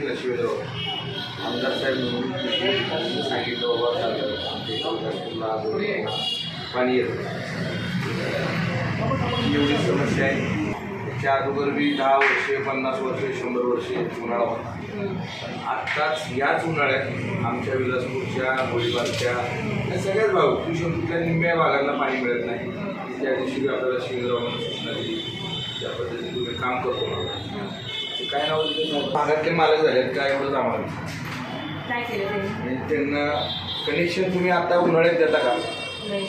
Meeting घेतली आमदार साहेब म्हणून सांगितलं बाबा चाललं आमच्या इकडला पाणी येतं. एवढी समस्या आहे. त्याच्या अगोदर बी दहा वर्षे पन्नास वर्षे शंभर वर्षे उन्हाळा होता. आत्ताच याच उन्हाळ्यात आमच्या विलासपूरच्या गोळीबारच्या या सगळ्याच भाऊ कुठल्या निम्म्या भागांना पाणी मिळत नाही. त्या दिवशी बी आपल्याला शिवेरावांना सूचना दिली. त्या पद्धतीने तुम्ही काम करतो. काय नाव? भागातले मालक झालेत काय एवढंच आम्हाला काय केलं त्यांनी? म्हणजे त्यांना कनेक्शन तुम्ही आता उन्हाळ्यात देता का? नाही.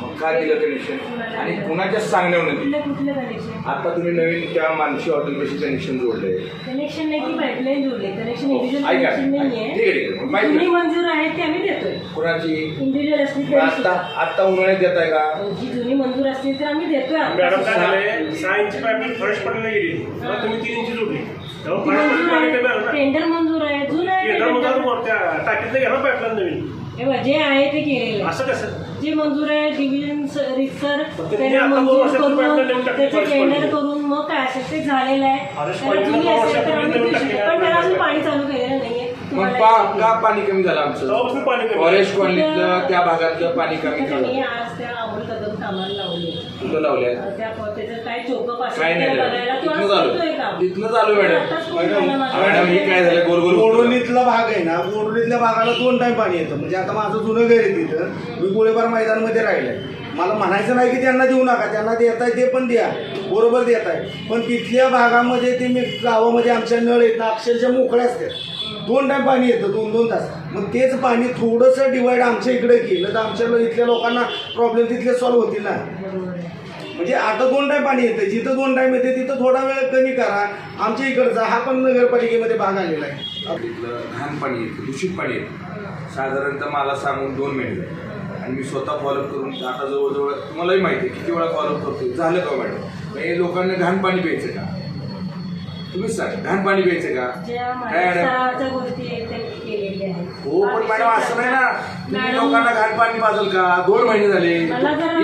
मग का दिलं कनेक्शन आणि कुणाच्या सांगण्यावर कुठलं कनेक्शन आता तुम्ही नवीन त्या मानशी हॉटेलपाशी कनेक्शन जोडले. कनेक्शन नाही की पाईपलाईन जोडले. कनेक्शन इंडिव्हिज्युअल ऐका कनेक्शन ठीक नाही आहे ठीक आहे. माहिती जुनी मंजूर आहेत ते आम्ही देतोय. कुणाची? इंडिव्हिज्युअल असली मग तरी. आता. आता उन्हाळ्यात देताय का? जी जुनी मंजूर असतील तर आम्ही देतोय मॅडम काय. झालंय? सहा इंची पाईपलाईन फरश पडलेली गेली तेव्हा तुम्ही तीन इंची जोडली. तेव्हा ती फरश मंजूर आहे. टेंडर मंजूर आहे. जुनं आहे टाकीतलं घ्या ना पाईपलाईन नवीन. हे जे आहे ते केलेलं आहे. असं कसं? जे मंजूर आहे डिव्हिजन त्यांना दोन मंजूर करून त्याचे टेंडर. करून मग काय असेल ते झालेलं आहे. त्याला असेल तर आम्ही देऊ शकतो. पण त्याला अजून पाणी चालू केलेलं नाहीये. मग तुम्हाला पा एक- का पाणी कमी झालं आमचं? तेव्हापासून पाणी कमी फॉरेस्ट कॉलनीतलं त्या भागातलं पाणी कमी झालं. आज त्या अमोल कदम कामाला लावले. कुठं लावलंय त्या त्याचं काय नाही तिथनं चालू. तिथनं मॅडम. मॅडम हे काय झालं? गोल गोल भाग आहे ना गोडवणीतल्या भागाला दोन टाइम पाणी येतं. म्हणजे आता माझं जुनं घर आहे तिथं. मी गोळीबार मैदानमध्ये राहिलंय. मला म्हणायचं नाही की त्यांना देऊ नका. त्यांना देताय ते पण द्या. बरोबर देत आहे. पण तिथल्या भागामध्ये ते मी गावामध्ये आमच्या नळ आहेत ना अक्षरशः मोकळ्या असतात. दोन टाइम पाणी येतं दोन दोन तास. मग तेच पाणी थोडंसं डिवाईड आमच्या इकडे केलं तर आमच्या इथल्या लोकांना प्रॉब्लेम तिथले सॉल्व्ह होतील ना. आहे. म्हणजे आता दोन टाइम पाणी येतं जिथं दोन टाइम येते तिथं थोडा वेळ कमी करा. आमच्या इकडचा हा पण नगरपालिकेमध्ये भाग आलेला आहे. तिथलं घाण पाणी येतं दूषित पाणी येतं. साधारणतः मला सांगून दोन महिने झाले. आणि मी स्वतः फॉलोअप करून आता जवळजवळ तुम्हालाही माहिती आहे किती वेळा फॉलोअप करतो झालं का मॅडम हे लोकांना घाण पाणी प्यायचं का? तुम्हीच सांगा घाण पाणी प्यायचं का? हो पण मॅडम असं नाही ना. तुम्ही लोकांना घाण पाणी पाजल का? दोन महिने झाले.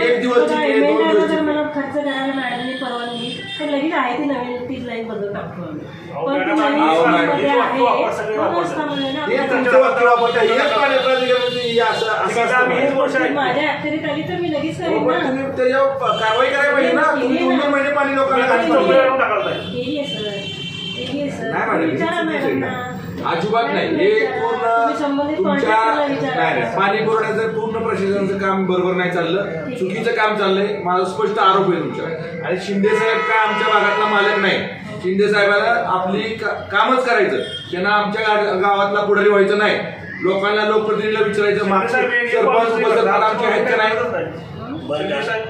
एक दिवस दोन दिवस खर्च करायला मॅडमने परवानगी तर लगेच आहे ती नवीन तीच लाईन बदलून टाकतो आम्ही पण ती मॅडम, नवीन अहो, स्कीम मॅडम, मध्ये हे आहे वापर सगळे वापर म्हणूनच थांबलोय ना हे आपण. तुमचं वाक्य वापरता हेच पाणी प्राधिकरणाचं हे असं असं ठीक आहे, आम्ही हेच असतं. वर्ष ती आहे माझ्या आली तर मी लगेच हो, करेन पण ना तुम्ही त्याच्यावर कारवाई करायला पाहिजे ना तुम्ही महिने पाणी लोकांना टाकायला पाहिजे. केली आहे सर केली आहे सर नाही मॅडम विचारा चुकीचं आहे मॅडमना. अजिबात नाही. हे पूर्ण तुमच्या. नाही पाणी पुरवठ्याचं पूर्ण प्रशासनाचं काम बरोबर नाही चाललं. चुकीचं काम चाललंय. माझा स्पष्ट आरोप आहे तुमच्या. आणि शिंदे साहेब का आमच्या भागातला मालक नाही? शिंदे साहेबाला आपली कामच करायचं. त्यांना आमच्या गावातला पुढारी व्हायचं नाही. लोकांना लोकप्रतिनिधीला विचारायचं. मागचे सरपंच policy उपसरपंच आमचे आहेत का नाही? बरं का? साहेब,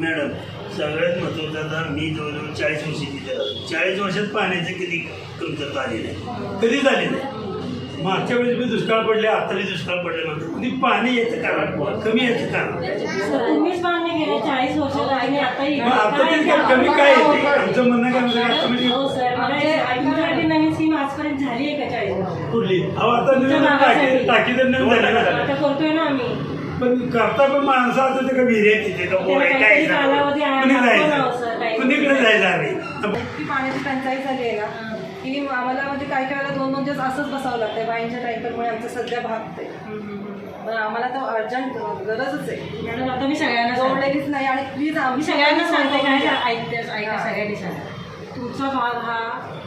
मॅडम सगळ्यात महत्वाचं आता मी जवळजवळ चाळीस वर्ष तिथे राहतो. चाळीस वर्षात पाण्याचं कधी कमतरता आली नाही कधीच आली नाही. मागच्या वेळेस मी दुष्काळ पडले आता बी दुष्काळ पडले म्हणतो कधी पाणी येतं कारण? कमी येतं कारण? आता ते काय कमी काय येते? आमचं म्हणणं काय म्हणजे आता म्हणजे हो आजपर्यंत झाली आहे का चाळीस कुठली? अहो आता नवीन. टाकी टाकी तर नवीन झाली ना. करतोय ना आम्ही. पण करता पण माणसं आता ते का विहिरी तिथे का काय आहे, कुणी जायचं. कुणीकडे जायचं. आम्ही. इतकी पाण्याची टंचाई झाली आहे ना की आम्हाला म्हणजे काही काही वेळेला दोन दोन दिवस असंच बसावं लागतंय बाईंच्या टँकरमुळे आमचं सध्या भागतंय. मग आम्हाला तर अर्जंट गरजच आहे. मॅडम आता मी सगळ्यांना. जोडलेलीच नाही आणि प्लीज मी आम्ही सगळ्यांना सांगते काय ऐकते ऐका सगळ्यांनी सांगा. तुमचा भाग हा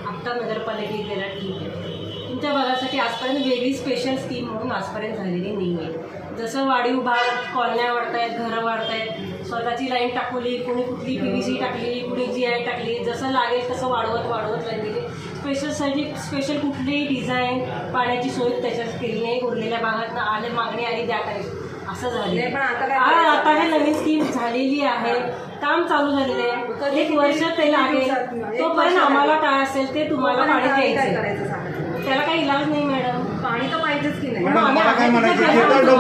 आत्ता नगरपालिकेत गेला ठीक आहे. तुमच्या भागासाठी आजपर्यंत वेगळी स्पेशल स्कीम म्हणून आजपर्यंत झालेली नाही आहे जसं वाढीव भाग कॉलन्या वाढतायत घरं वाढतायत स्वतःची लाईन टाकवली कोणी कुठली पी व्ही सी टाकली कुणी जी आय टाकली जसं लागेल तसं वाढवत वाढवत लाईन दिली स्पेशलसाठी स्पेशल कुठलीही डिझाईन पाण्याची सोय त्याच्यात केली नाही उरलेल्या भागात आले मागणी आली द्या करायची असं झालं. आता हे नवीन स्कीम झालेली आहे. काम चालू झालेलं आहे. एक वर्ष ते लागेल तोपर्यंत आम्हाला. काय असेल ते तुम्हाला पाणी द्यायचं त्याला काही इलाज नाही मॅडम. पाणी तर पाहिजेच की नाही? मॅडम आम्ही मला काय काय म्हणायचं तिथं डबल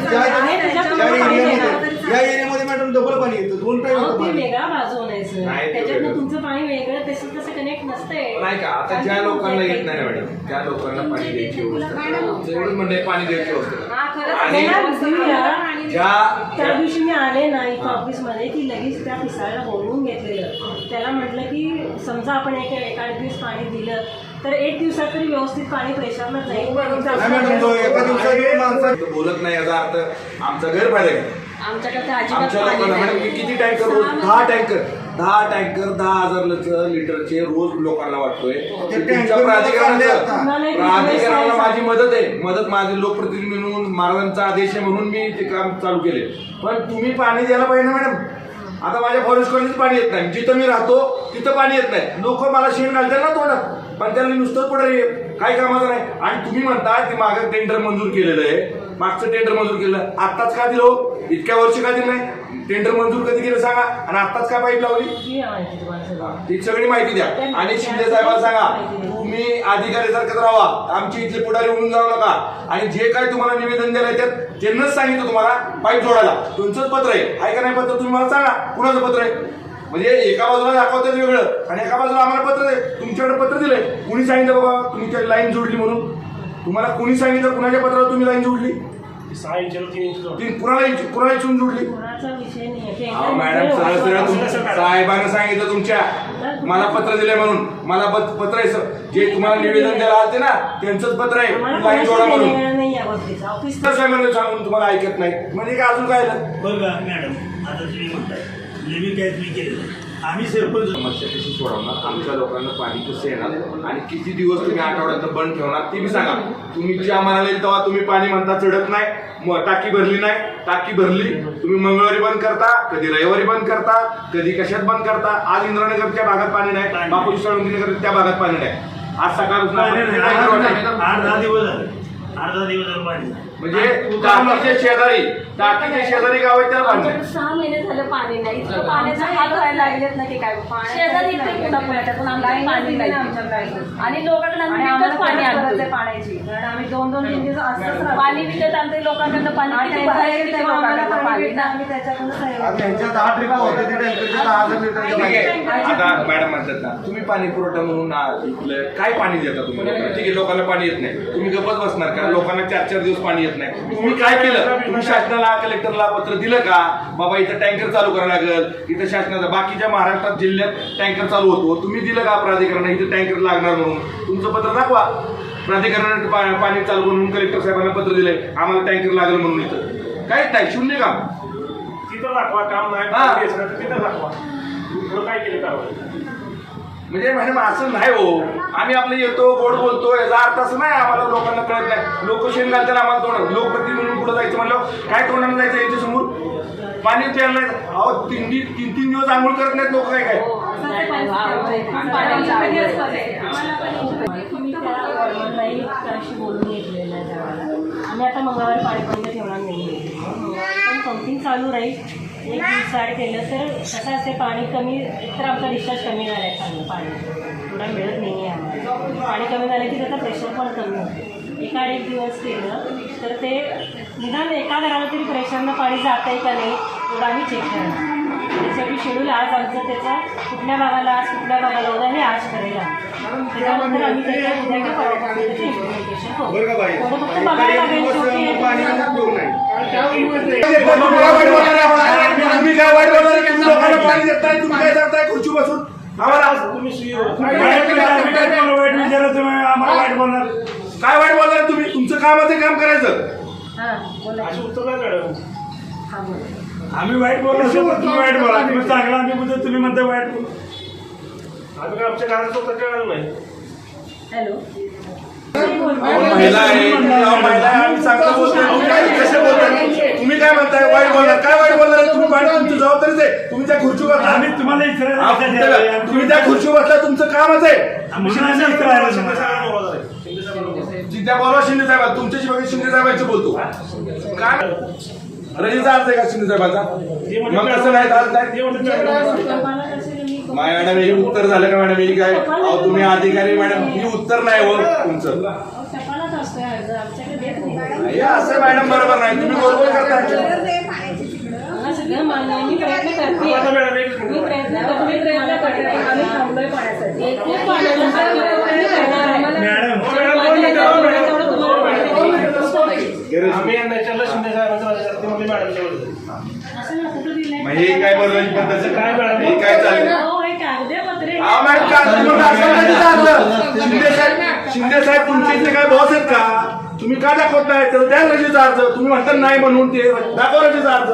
ज्या ज्या एरियामध्ये या एरियामध्ये मॅडम डबल पाणी येतं. दोन टाइम अहो, येतं ते पाणी वेगळा बाजू म्हणायचं नाही, ते त्याच्यातनं वेगळं. तुमचं पाणी वेगळं तसं तसं कनेक्ट नसतंय. नाही का आता ज्या लोकांना येत नाही ना मॅडम त्या लोकांना पाणी द्यायची व्यवस्था आहे, पाणी द्यायची व्यवस्था हा खरंच आणि मॅडम, देऊया. ज्या त्या दिवशी मी आले ना इथं ऑफिसमध्ये की लगेच त्या पिसाळला बोलवून घेतलेलं. त्याला म्हटलं की समजा आपण एक एक दिवस पाणी दिलं तर एक दिवसात तरी व्यवस्थित पाणी प्रेशरला जाईल नाही मॅडम तो एका दिवसात माणसा बोलत नाही याचा अर्थ आमचा गैरफायदा आहे. आमच्याकडे आमच्या लोकांना मॅडम मी किती टँकर रोज? दहा टँकर. दहा टँकर दहा हजार लिटर लिटरचे रोज लोकांना वाटतोय. ते तुमच्या टँकर. प्राधिकरणाला माझी मदत आहे. मदत माझी लोकप्रतिनिधी म्हणून महाराजांचा आदेश आहे म्हणून मी ते काम चालू केले पण तुम्ही पाणी द्यायला पाहिजे ना मॅडम? आता माझ्या फॉरेस्ट कॉलनीत पाणी येत नाही. जिथं मी राहतो तिथं पाणी येत नाही. लोक मला शेण घालतात ना तोंडात. पण त्यांना नुसतं पुढे काय कामाचं नाही. आणि तुम्ही म्हणता की मागं टेंडर मंजूर केलेलं आहे. मागचं टेंडर मंजूर केलं आत्ताच का दिलं हो? इतक्या वर्ष का दिलं नाही? टेंडर मंजूर कधी केलं सांगा? आणि आत्ताच का पाईप लावली? सगळं. ती सगळी माहिती द्या. आणि शिंदे साहेबांना सांगा तुम्ही अधिकाऱ्यासारखंच राहा. आमची इथले पुढारी होऊन जाऊ नका. आणि जे काय तुम्हाला निवेदन द्यायला त्यात त्यांनाच सांगितलं तुम्हाला पाईप जोडायला. तुमचंच पत्र आहे. आहे का नाही पत्र? तुम्ही मला सांगा. कुणाचं पत्र आहे? म्हणजे एका बाजूला दाखवतात वेगळं आणि एका बाजूला आम्हाला पत्र आहे तुमच्याकडे पत्र दिलंय. कुणी सांगितलं बाबा तुम्ही त्या लाईन जोडली म्हणून? तुम्हाला कुणी सांगितलं कुणाच्या पत्रावर तुम्ही लाईन जोडली? सहा इंचाला तीन इंच जोड. ती कुणाला इच- कुणाला इचून जोडली. कोणाचा विषय नाही ते अहो एकदम मॅडम सरळ सरळ. तुमच्या साहेबांना सांगितलं तुमच्या. मला पत्र दिलंय म्हणून. मला पत- पत्र आहे सर. जे तुम्हाला निवेदन द्यायला आलते ना त्यांचंच पत्र आहे. लाईन जोडा म्हणून. देणं नाही या गोष्टीचं. ऑफिस तर साहेबांना सांगून तुम्हाला ऐकत नाही. म्हणजे काय अजून काय झालं? बघा मॅडम आता तुम्ही म्हणताय. तुम्ही केलेलं आहे. आम्ही सरपंच समस्या कशी सोडवणार आमच्या लोकांना पाणी कसं येणार आणि किती दिवस तुम्ही आठवड्यात बंद ठेवणार ते बी सांगा तुम्ही ज्या म्हणाले तेव्हा तुम्ही पाणी म्हणता चढत नाही म- टाकी भरली नाही टाकी भरली तुम्ही मंगळवारी बंद करता कधी रविवारी बंद करता कधी कशात बंद करता आज इंद्रानगरच्या भागात पाणी नाही पाणी. बापूजी साळुंकीनगर त्या भागात पाणी नाही आज? आठ दहा दिवस झाले आठ दहा दिवस झाले पाणी. म्हणजे टाकीचे शेजारी टाकीचे शेजारी गाव आहेत त्याला पाणी सहा महिने झालं पाणी नाही. इतकं पाण्याचा हाल व्हायला लागलेत ना की काय? शेजारी पण आमच्याकडे पाणी नाही. आणि लोकांकडे आम्ही विकत पाणी आणतो पाण्याची. कारण आम्ही दोन दोन तीन दिवस. पाणी विकत आणते लोकांकडनं पाणी किती आम्ही त्याच्याकडूनच हे आता त्यांच्या दहा ट्रिप होते ते टँकरचे दहा हजार लिटरचे ठीक पाणी. आहे. आता मॅडम म्हणतात ना तुम्ही पाणी पुरवठा म्हणून काय पाणी देता तुम्ही? लोकांना? ठीक आहे लोकांना पाणी येत नाही. तुम्ही गप्पच बसणार का? लोकांना चार चार दिवस पाणी येत नाही. तुम्ही काय केलं? तुम्ही शासनाला कलेक्टरला पत्र दिलं का? बाबा इथं टँकर चालू करावं लागेल. इथं शासनाचा बाकीच्या महाराष्ट्रात जिल्ह्यात टँकर चालू होतो. तुम्ही दिलं का प्राधिकरणाला? इथं टँकर लागणार म्हणून. तुमचं पत्र दाखवा. प्राधिकरणाने पाणी चालू करून कलेक्टर साहेबांना पत्र दिलंय. आम्हाला टँकर लागेल म्हणून इथं. काहीच नाही शून्य काम? तिथं दाखवा काम नाही. तिथं दाखवा. काय केलं म्हणजे मॅडम असं नाही हो. आम्ही आपलं येतो गोड बोलतो याचा अर्थ असं नाही आम्हाला लोकांना कळत नाही. लोक शेण घालतात आम्हाला तोंड लोकप्रती म्हणून पुढे जायचं म्हणलं काय तोंडानं जायचं यांच्या समोर पाणी प्यायला नाही अहो तीन तीन तीन तीन दिवस आंघोळ करत नाहीत लोक काय काय? बोलून घेतलेलं त्यावेळेला आम्ही आता मंगळवारी पाणी बंद ठेवणार नाही पण पंपिंग चालू राहील. एक आड केलं तर कसं असते पाणी कमी एकतर आमचा डिस्चार्ज कमी झाला आहे चांगलं पाणी. थोडा मिळत नाही आहे आम्हाला. पाणी कमी झालं की त्याचा प्रेशर पण कमी होतं. एका एक दिवस केलं तर ते निदान एका घराला तरी प्रेशरनं पाणी जात आहे का नाही एवढं आम्ही चेक करणार. त्यासाठी शेड्यूल आज आमचं त्याचा कुठल्या भागाला आज कुठल्या भागाला उद्या हे आज आम्ही. त्याच्यानंतर आम्ही त्याच्या उद्या implementation करू. का तुम्ही काय वाईट बोलणार बोलणार आहे? तुम्ही लोकांना पाणी देत नाही तुम्ही काय सांगताय खुर्ची बसून? आम्हाला आम्ही आम्हाला वाईट बोलणार काय वाईट बोलणार तुम्ही? तुमचं कामाचं काम करायचं. हां बोला. अशी उत्तर नाही मॅडम? हां बोला. आम्ही वाईट तर तुम्ही वाईट बोला. तुम्ही चांगला आम्ही बोलतो तुम्ही म्हणता वाईट बोल. आम्ही आमच्या घरात स्वतः कळलं नाही. हॅलो. महिला आहे. अहो, महिला आहे, आम्ही चांगलं बोलतोय. तुम्ही काय कसे बोलताय? तुम्ही काय म्हणताय? वाईट बोलणार. काय वाईट बोलणार? तुम्ही वाईट तुमची जबाबदारीच आहे तुम्ही त्या खुर्चीवर बसला. आम्ही तुम्हाला हा, तुम्ही त्या खुर्चीवर बसला तुमचं कामच आहे. जिद्या बोलवा शिंदे साहेब. तुमच्याशी बघा शिंदे साहेबांचं बोलतो. काय? रजेचा अर्ज आहे का शिंदे साहेबांचा? मग कसं नाही मॅडम, मी हे उत्तर झालं का मॅडम हे काय अहो तुम्ही अधिकारी मॅडम ही उत्तर नाही हो तुमचं टपालाच असतोय अर्ज आमच्याकडे देत नाही हे असं मॅडम बरोबर नाही तुम्ही बरोबर करताय मला सगळं मान्य आहे. मी प्रयत्न करते आता मॅडम एकच मी मिनिट प्रयत्न करते मी प्रयत्न करते आम्ही थांबलोय पाण्यासाठी खूप पाण्याचा करणार आहे मॅडम माझ्या ह्याच्यावर तेवढं तुम्हाला पाणी द्यायचं. आम्ही यांना विचारलं शिंदे साहेबांचं ते म्हणजे मॅडम जवळ असं ना कुठं दिलंय? मग हे काय पद्धत काय मॅडम? हे काय चाललंय शिंदे साहेब तुमचे इथले काय बॉस आहेत का तुम्ही का दाखवत नाही तर द्या रजेचा अर्ज तुम्ही म्हणता नाही म्हणून ते दाखवा रजेचा अर्ज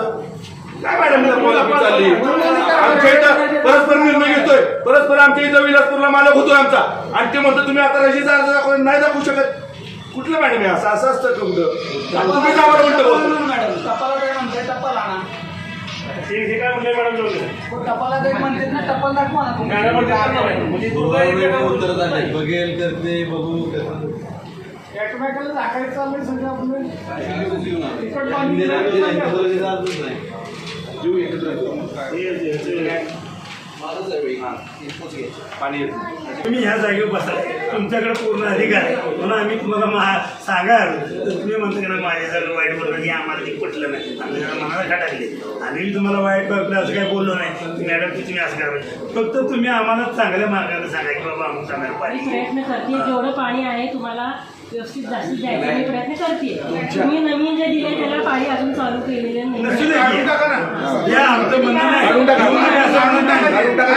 काय मॅडम इथं चालली आमच्या इथं परस्पर निर्णय घेतोय परस्पर आमच्या इथं विलासपूरला मालक होतोय आमचा आणि ते म्हणतो तुम्ही आता रजेचा अर्ज दाखवा नाही दाखवू शकत कुठलं मॅडम हे असं असं असतं कुठं तुम्ही का बरं उलटं बोलतो हे हे काय म्हटलं मॅडम जवळ मॅडम म्हणते करणार आहे. म्हणजे तू बघेल करते बघू जीव एकत्र येतो. हे- हे- हे- माझंच आहे. बाई. हा, इथंच घे. पाणी येतं. तुम्ही ह्या जागेवर बसा. तुमच्याकडे पूर्ण अधिकार आहे. म्हणून आम्ही तुम्हाला मा सांगा तर तुम्ही म्हणता की ना माझ्यासारखं वाईट बोलणं की आम्हाला ते पटलं नाही. आम्ही जरा मनाला खटाकले. आम्ही तुम्हाला वाईट बघलं असं काही बोललो नाही. मॅडम की तुम्ही असं करा. फक्त तुम्ही आम्हाला चांगल्या मार्गाने सांगा की बाबा आम्ही चांगलं पाहिजे प्रयत्न करते जेवढं पाणी आहे तुम्हाला व्यवस्थित जास्तीत द्यायचा मी प्रयत्न करते तुम्ही नवीन जे दिले त्याला पाणी अजून चालू केलेले नाही.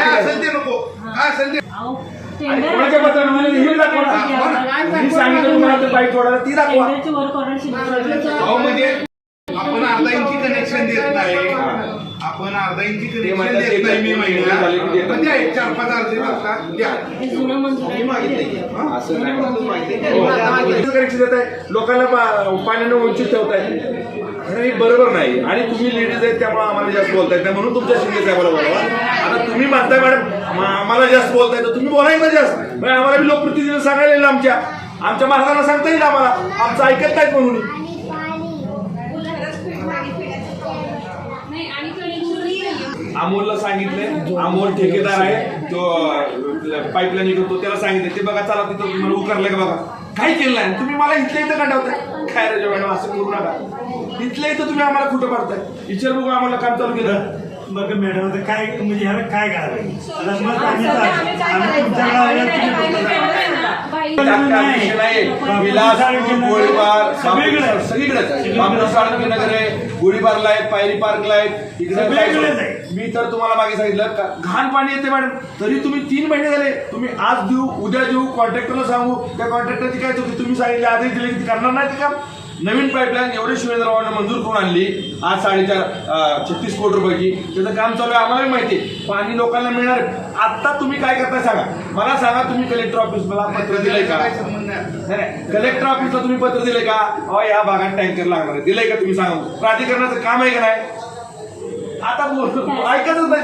असेल ते नको. काय असेल ते हे दाखवा. मी सांगितलं तुम्हाला ते बाईक ती दाखवा. अहो म्हणजे आपण अर्धा इंची कनेक्शन देत नाही. आपण अर्धा इंची कनेक्शन देत नाही मी. पण द्या एक चार पाच अर्ज बघता द्या. हे आहे. असं नाही कनेक्शन देत आहे. लोकांना पा- पाण्यानं वंचित ठेवताय. अरे हे बरोबर नाही. आणि तुम्ही लेडीज आहेत त्यामुळे आम्हाला जास्त बोलताय नाही. म्हणून तुमच्या शिंदे साहेबाला बोलावा. आता तुम्ही म्हणताय मॅडम आम्हाला जास्त बोलताय तर तुम्ही बोलायचं जास्त. म्हणजे आम्हाला बी लोकप्रतिनिधी सांगायला येईल आमच्या. आमच्या महाराजांना सांगता येईल आम्हाला. आमचं ऐकत नाहीत म्हणून. अमोलला सांगितलंय. अमोल ठेकेदार आहे. तो पाईपलाईन करतो त्याला सांगितलं ते बघा चला तिथं उकरलं का बघा. काही केलं नाही. तुम्ही मला इथल्या इथं काढवताय काय रे मॅडम असं करू नका. इथल्या इथं तुम्ही आम्हाला कुठं पाडताय विचार बघू आम्हाला काम चालू केलं. बघ मॅडम आता काय म्हणजे ह्याला काय मग आम्ही तुमच्याकडे तुम्ही गोळीबार सगळीकडेच आहे. बापू साळुंकी नगर आहे गोळीबारला आहे पायरी पार्कला आहे इकडे. मी तर तुम्हाला मागे सांगितलं का घाण पाणी येते मॅडम तरी तुम्ही तीन महिने झाले. तुम्ही आज देऊ उद्या देऊ कॉन्ट्रॅक्टरला सांगू. त्या कॉन्ट्रॅक्टरची काय चुकी? तुम्ही सांगितले आधी दिले की करणार नाही ते काम. नवीन पाईपलाईन एवढे शिवेंद्ररावांना मंजूर करून आणली. आज साडेचार अं, छत्तीस कोटी रुपयाची. त्याचं काम चालू आहे आम्हाला माहिती आहे. पाणी लोकांना मिळणार आहे. आता तुम्ही काय करताय सांगा. मला सांगा तुम्ही कलेक्टर ऑफिसला पत्र दिलंय का? नाही कलेक्टर ऑफिसला तुम्ही पत्र दिले का? अहो या भागात टँकर लागणार आहे. दिलंय का तुम्ही सांगा? प्राधिकरणाचं काम आहे का नाही? आता ऐकतच नाही.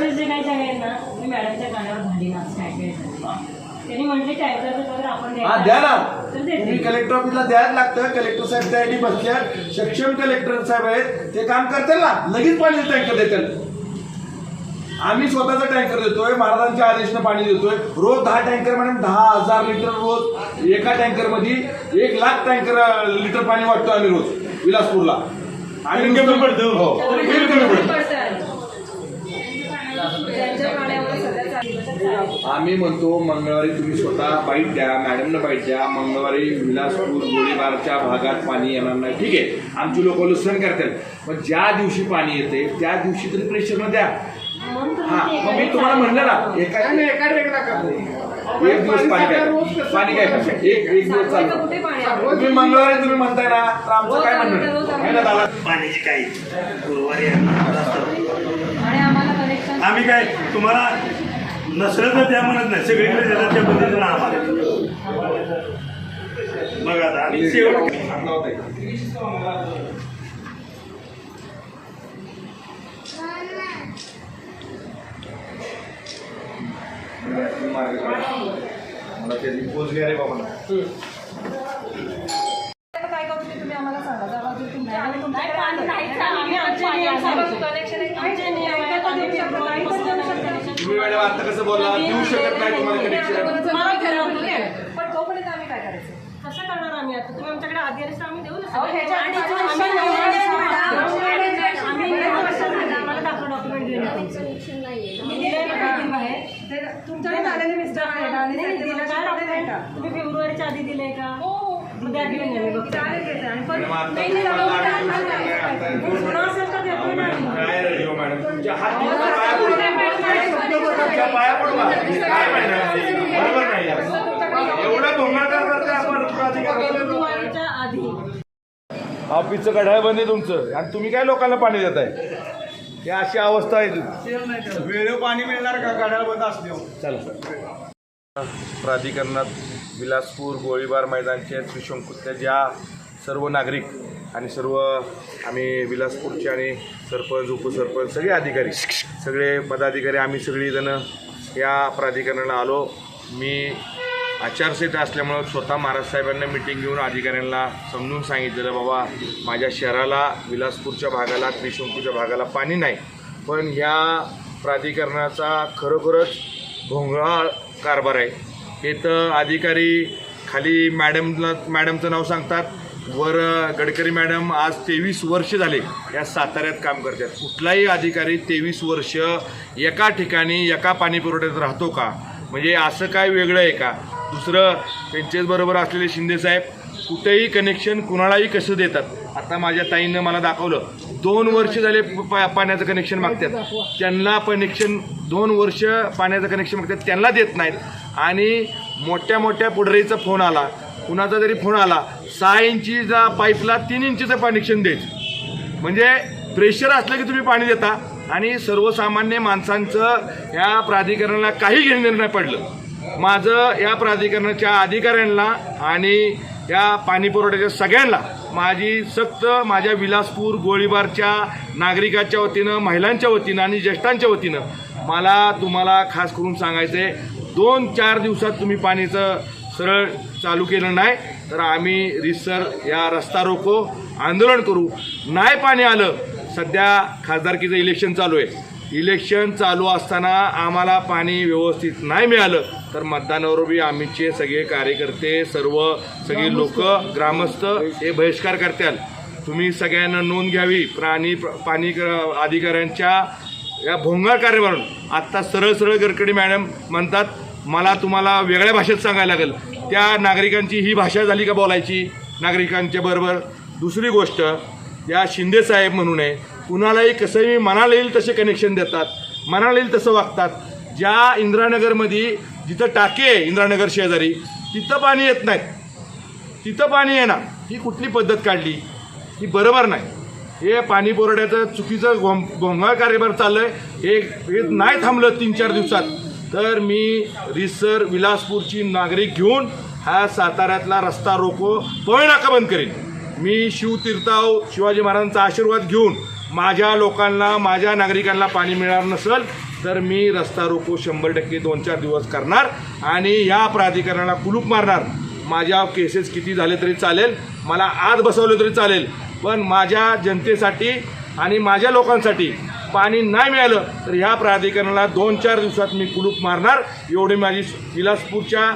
त्यांनी म्हटले टँकरचं पत्र आपण हा द्या ना. तर देते. तुम्ही कलेक्टर ऑफिसला द्यायला लागतं. कलेक्टर साहेब त्या आधी बसल्या. सक्षम कलेक्टर साहेब आहेत. ते काम करतील ना? लगेच पाणी टँकर देतील. आम्ही स्वतःचा टँकर देतोय. महाराजांच्या आदेशानं पाणी देतोय. रोज दहा टँकर मॅडम दहा हजार लिटर रोज. एका टँकरमध्ये एक लाख टँकर अं, लिटर पाणी वाटतो आम्ही रोज. विलासपूरला. कमी पडतं. हो. बिल कमी पडतं. त्यांच्या पाण्यावर सध्या चालू आम्ही म्हणतो मंगळवारी तुम्ही स्वतः बाईट द्या. मॅडमनं बाईट द्या. मंगळवारी विलासपूर गोळीबारच्या भागात पाणी येणार नाही. ठीक आहे? आमची लोक लुसण करतात. पण ज्या दिवशी पाणी येते त्या दिवशी तरी प्रेशरनं द्या. हा मग मी तुम्हाला म्हणलं ना एका एक दिवस पाणी काय पाणी काय? एक एक दिवस चालू. कुठे पाणी आहे? तुम्ही मंगळवारी तुम्ही म्हणताय ना तर आमचं काय म्हणणं? दादा. पाण्याची काही गुरुवारी आम्ही काय तुम्हाला नसलं तर त्या म्हणत नाही. सगळीकडे त्याला त्या पद्धतीनं आम्हाला बघ आता आम्ही शेवट मला त्याची पोच घ्या रे बाबा आता काय करू ते तुम्ही आम्हाला सांगा जरा जो तुमच्याकडे नाही, पाणी नाहीच आहे. आम्ही आमचे नियम सांगतो. कनेक्शन आमचे नियम आहे, आता देऊ शकतो, नाही तर देऊ शकत नाही. तुम्ही मॅडम आता कसं बोलला देऊ शकत नाही तुम्हाला कनेक्शन तुम्हाला घरात पण तोपर्यंत आम्ही काय करायचं कसं करणार आम्ही आता तुम्ही आमच्याकडे आधी आले तर आम्ही देऊ ना अहो, ह्याच्या आणि आधी जो वर्ष आम्ही नाही नऊ आहे, वर्ष मॅडम. आम्ही नऊ वर्ष झालं आम्हाला दाखवा डॉक्युमेंट घेऊन या तुमचं. मी दिलंय ना meeting बाहेर ते तुमच्याकडे आलेले मिस्टर आहेत आणि नाही, ते दिलं का मला डॉक्युमेंट? भेटा. तुम्ही फेब्रुवारीच्या आधी दिलंय का हो हो मग द्या घेऊन या मी बघते. चालेल घेते आणि पण मॅडम, आता नाही, नाही, तुम्हाला नाही, आठ दिवसात नाही, काय नाही, आता- पण जुनं असेल तर देतो ना आम्ही. काय रे जीवा मॅडम तुमच्या हात जोडून पाया पडू तुमच्या पाया पडू का? काय मॅडम? बरोबर नाही यार. एवढं भोंगाकार करते आपण. प्राधिकरणाचं. फेब्रुवारीच्या आधी. ऑफिसचं कढाय बंद आहे तुमचं. आणि तुम्ही काय लोकांना पाणी देताय? ही अशी अवस्था आहे वेळेवर पाणी मिळणार का? गाड्याला बंद असल्यावर. चला. प्राधिकरणात विलासपूर गोळीबार मैदानचे त्रिशंकूतल्या ज्या सर्व नागरिक आणि सर्व आम्ही विलासपूरचे आणि सरपंच उपसरपंच सगळे अधिकारी सगळे पदाधिकारी आम्ही सगळीजणं या प्राधिकरणाला आलो. मी आचारसंहिता असल्यामुळं स्वतः महाराज साहेबांना मिटिंग घेऊन अधिकाऱ्यांना समजून सांगितलेलं बाबा माझ्या शहराला विलासपूरच्या भागाला त्रिशंकूच्या भागाला पाणी नाही. पण ह्या प्राधिकरणाचा खरोखरच भोंगळा कारभार आहे. हे तर अधिकारी खाली मॅडमला मॅडमचं नाव सांगतात. वर गडकरी मॅडम आज तेवीस वर्ष झाले या साताऱ्यात काम करतात. कुठलाही अधिकारी तेवीस वर्ष एका ठिकाणी एका पाणी पुरवठ्यात राहतो का? म्हणजे असं काय वेगळं आहे का? दुसरं त्यांच्याचबरोबर असलेले शिंदेसाहेब कुठेही कनेक्शन कुणालाही कसं देतात? आता माझ्या ताईनं मला दाखवलं. दोन वर्ष झाले पा पाण्याचं कनेक्शन मागतात. त्यांना कनेक्शन दोन वर्ष पाण्याचं कनेक्शन मागतात. त्यांना देत नाहीत. आणि मोठ्या मोठ्या पुढारीचा फोन आला. कुणाचा जरी फोन आला सहा इंचीचा पाईपला तीन इंचीचं कनेक्शन द्यायचं म्हणजे प्रेशर असलं की तुम्ही पाणी देता. आणि सर्वसामान्य माणसांचं या प्राधिकरणाला काही घेणं नाही पडलं. माझं या प्राधिकरणाच्या अधिकाऱ्यांना आणि या पाणी पुरवठ्याच्या सगळ्यांना माझी सक्त माझ्या विलासपूर गोळीबारच्या नागरिकाच्या वतीनं महिलांच्या वतीनं आणि ज्येष्ठांच्या वतीनं मला तुम्हाला खास करून सांगायचं आहे दोन चार दिवसात तुम्ही पाणीचं सरळ चालू केलं नाही तर आम्ही रिसर या रस्ता रोको आंदोलन करू. नाही पाणी आलं सध्या खासदारकीचं इलेक्शन चालू आहे. इलेक्शन चालू असताना आम्हाला पाणी व्यवस्थित नाही मिळालं. तर मतदानावर बी आम्हीचे सगळे कार्यकर्ते सर्व सगळे लोक ग्रामस्थ हे बहिष्कार करतील. तुम्ही सगळ्यांना नोंद घ्यावी. प्राणी पाणी क- अधिकाऱ्यांच्या या भोंगार कार्यभारून आत्ता सरळ सरळ गडकरी मॅडम म्हणतात मला तुम्हाला वेगळ्या भाषेत सांगायला लागेल. त्या नागरिकांची ही भाषा झाली का बोलायची? नागरिकांच्या बरोबर. दुसरी गोष्ट या शिंदेसाहेब म्हणून आहे कुणालाही कसंही मनाला येईल तसे कनेक्शन देतात. मनाला येईल तसं वागतात. ज्या इंदिरानगरमध्ये जिथं टाके आहे इंद्रानगर शेजारी तिथं पाणी येत नाहीत तिथं पाणी येणार ही कुठली पद्धत काढली? ही बरोबर नाही. हे पाणी पुरवठ्याचं चुकीचं गों गोंगाळ कार्यभार चाललं आहे हे हे नाही थांबलं तीन चार दिवसात. तर मी रिसर विलासपूरची नागरिक घेऊन हा साताऱ्यातला रस्ता रोको पळ नाका बंद करेन. मी शिवतीर्थाव शिवाजी महाराजांचा आशीर्वाद घेऊन माझ्या लोकांना माझ्या नागरिकांना पाणी मिळणार नसेल तर मी रस्ता रोको शंभर टक्के दोन चार दिवस करणार आणि या प्राधिकरणाला कुलूप मारणार. माझ्या केसेस किती झाले तरी चालेल मला आत बसवलं तरी चालेल पण माझ्या जनतेसाठी आणि माझ्या लोकांसाठी पाणी नाही मिळालं तर ह्या प्राधिकरणाला दोन चार दिवसात मी कुलूप मारणार. एवढी माझी विलासपूरच्या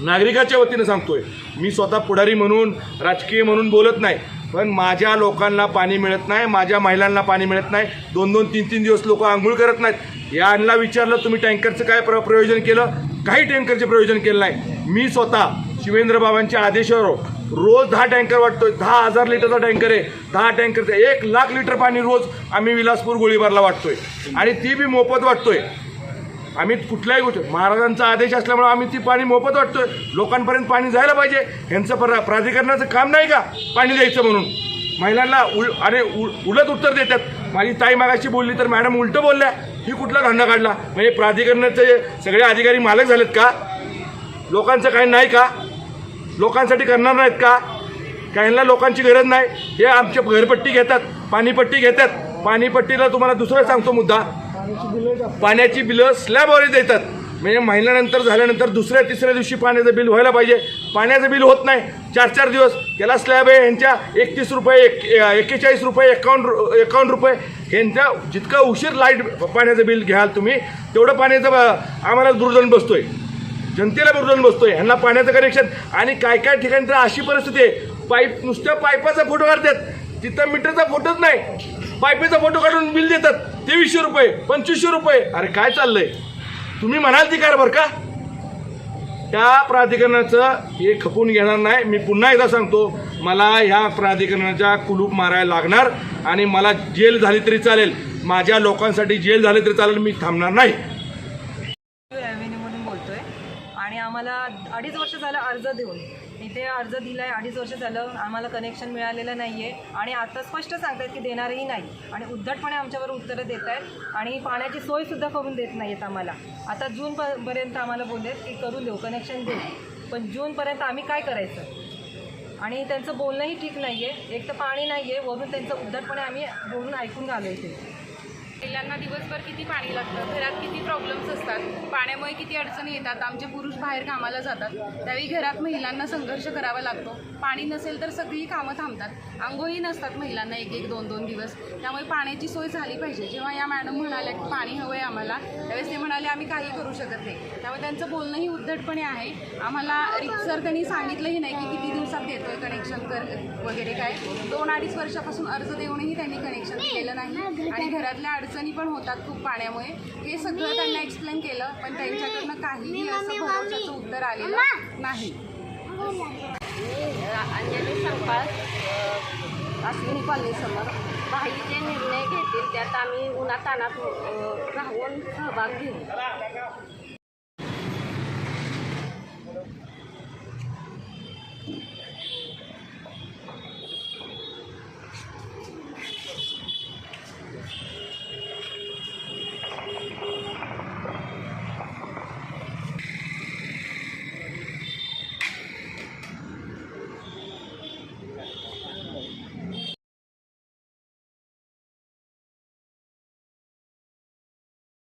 नागरिकाच्या वतीनं सांगतोय. मी स्वतः पुढारी म्हणून राजकीय म्हणून बोलत नाही. पण माझ्या लोकांना पाणी मिळत नाही माझ्या महिलांना पाणी मिळत नाही दोन दोन तीन तीन दिवस लोक आंघोळ करत नाहीत. यांना विचारलं तुम्ही टँकरचं काय प्र प्रयोजन केलं? काही टँकरचे प्रयोजन केलं नाही. मी स्वतः शिवेंद्र बाबांच्या आदेशावर रोज दहा टँकर वाटतोय. दहा हजार लिटरचा टँकर आहे. दहा टँकरचं एक लाख लिटर पाणी रोज आम्ही विलासपूर गोळीबारला वाटतोय. आणि ती बी मोफत वाटतोय. आम्ही कुठल्याही गोष्टी महाराजांचा आदेश असल्यामुळे आम्ही ती पाणी मोफत वाटतोय. लोकांपर्यंत पाणी जायला पाहिजे. ह्यांचं प्रा प्राधिकरणाचं काम नाही का? पाणी द्यायचं म्हणून. महिलांना उल आणि उल उलट उत्तर देतात. माझी ताई मागाशी बोलली तर मॅडम उलटं बोलल्या. ही कुठला धंदा काढला? म्हणजे प्राधिकरणाचे सगळे अधिकारी मालक झालेत का? लोकांचं काही नाही का? लोकांसाठी करणार नाहीत का? काहींना लोकांची गरज नाही. हे आमच्या घरपट्टी घेतात. पाणीपट्टी घेतात. पाणीपट्टीला तुम्हाला दुसरं सांगतो मुद्दा. पाण्याची बिलं स्लॅबवर देतात. म्हणजे महिन्यानंतर झाल्यानंतर दुसऱ्या तिसऱ्या दिवशी पाण्याचं बिल व्हायला पाहिजे. पाण्याचं बिल होत नाही. चार चार दिवस. त्याला स्लॅब आहे ह्यांच्या एकतीस रुपये एक एक्केचाळीस रुपये एकावन्न रु एकावन्न रुपये. ह्यांच्या जितका उशीर लाइट पाण्याचं बिल घ्याल तुम्ही तेवढं पाण्याचं आम्हाला आम्हाला बसतो बसतोय. जनतेला बसतो बसतोय. ह्यांना पाण्याचं कनेक्शन आणि काय काय ठिकाणी तर अशी परिस्थिती आहे. पाईप नुसत्या पाईपाचा फोटो काढतात. तिथं मीटरचा फोटोच नाही पाईपीचा फोटो काढून बिल देतात तेवीसशे रुपये पंचवीसशे रुपये. अरे काय चाललंय? तुम्ही म्हणाल ती कारभार का? त्या प्राधिकरणाचं हे खपून घेणार नाही. मी पुन्हा एकदा सांगतो मला ह्या प्राधिकरणाच्या कुलूप मारायला लागणार आणि मला जेल झाली तरी चालेल. माझ्या लोकांसाठी जेल झाली तरी चालेल मी थांबणार नाही. रेव्हेन्यूमधून बोलतोय. आणि आम्हाला अडीच वर्ष झालं अर्ज देऊन. इथे अर्ज दिलाय अडीच वर्ष झालं आम्हाला कनेक्शन मिळालेलं नाही आहे आणि आता स्पष्ट सांगतात की देणारही नाही. आणि उद्धटपणे आमच्यावर उत्तरं देत आहेत आणि पाण्याची सोयसुद्धा करून देत नाही आहेत आम्हाला. आता जून पर्यंत आम्हाला बोललेत की करून देऊ कनेक्शन देऊ पण जूनपर्यंत आम्ही काय करायचं? आणि त्यांचं बोलणंही ठीक नाही आहे एक तर पाणी नाही आहे वरून त्यांचं उद्धटपणे आम्ही बोलून ऐकून घालू इथे. महिलांना दिवसभर किती पाणी लागतं घरात किती प्रॉब्लेम्स असतात पाण्यामुळे किती अडचणी येतात आमचे पुरुष बाहेर कामाला जातात त्यावेळी घरात महिलांना संघर्ष करावा लागतो. पाणी नसेल तर सगळी कामं थांबतात. आंघोळी नसतात महिलांना एक एक दोन दोन दिवस. त्यामुळे पाण्याची सोय झाली पाहिजे. जेव्हा या मॅडम म्हणाल्या की पाणी हवं आहे आम्हाला त्यावेळेस ते म्हणाले आम्ही काही करू शकत नाही. त्यामुळे त्यांचं बोलणंही उद्धटपणे आहे. आम्हाला रिक्सर त्यांनी सांगितलंही नाही की किती दिवसात देतोय कनेक्शन कर वगैरे काय. दोन अडीच वर्षापासून अर्ज देऊनही त्यांनी कनेक्शन दिलेलं नाही. आणि घरातल्या अडचणी पण होतात खूप पाण्यामुळे. हे सगळं त्यांना एक्सप्लेन केलं पण त्यांच्याकडनं काहीही असं भरोशाचं उत्तर आलेलं नाही. अंजली संपास अश्विनी कॉलनीसमोर. काही जे निर्णय घेतील त्यात आम्ही उन्हातानात राहून सहभाग घेऊ.